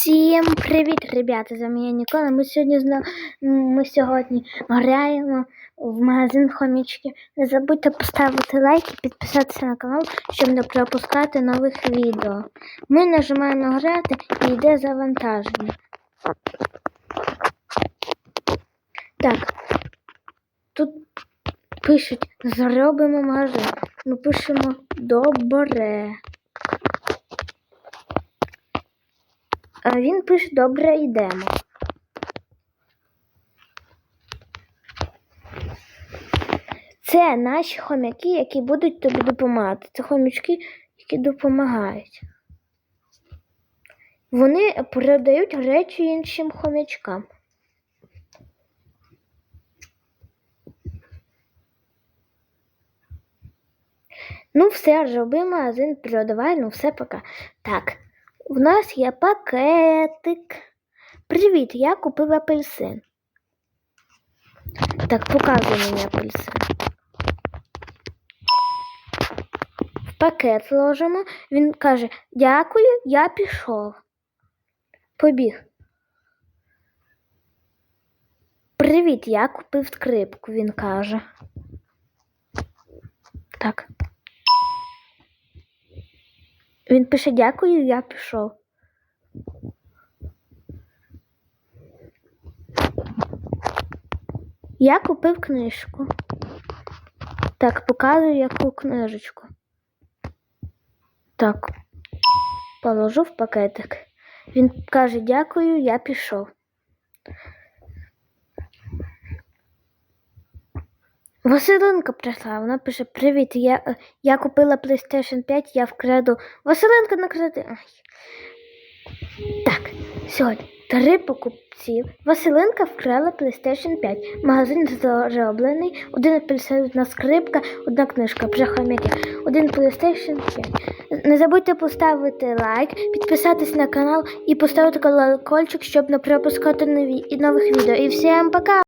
Всім привіт, ребята! З вами я Нікола. Ми сьогодні зна... ми сьогодні граємо в магазин хомічки. Не забудьте поставити лайк і підписатися на канал, щоб не пропускати нових відео. Ми нажимаємо грати і йде завантаження. Так, тут пишуть зробимо магазин. Ми пишемо добре. А він пише добре йдемо. Це наші хомяки, які будуть тобі допомагати. Це хомячки, які допомагають. Вони передають речі іншим хомячкам. Ну, все, роби магазин, продавай, ну все пока. Так, у нас є пакетик. Привіт, я купив апельсин. Так, показуй мені апельсин. В пакет ложимо. Він каже: Дякую, я пішов. Побіг. Привіт, я купив скрипку, він каже. Так. Він пише дякую, я пішов. Я купив книжку. Так, показую яку книжечку. Так. Положу в пакетик. Він каже дякую, я пішов. Василинка прийшла, вона пише: Привіт, я, я купила PlayStation 5, я вкраду. Василинка накради. Ай. Так, сьогодні три покупців. Василинка вкрала PlayStation 5. Магазин зароблений, один апельсинна скрипка, одна книжка хомяки, один PlayStation 5. Не забудьте поставити лайк, підписатись на канал і поставити колокольчик, щоб не пропускати нові, нових відео. І всім пока!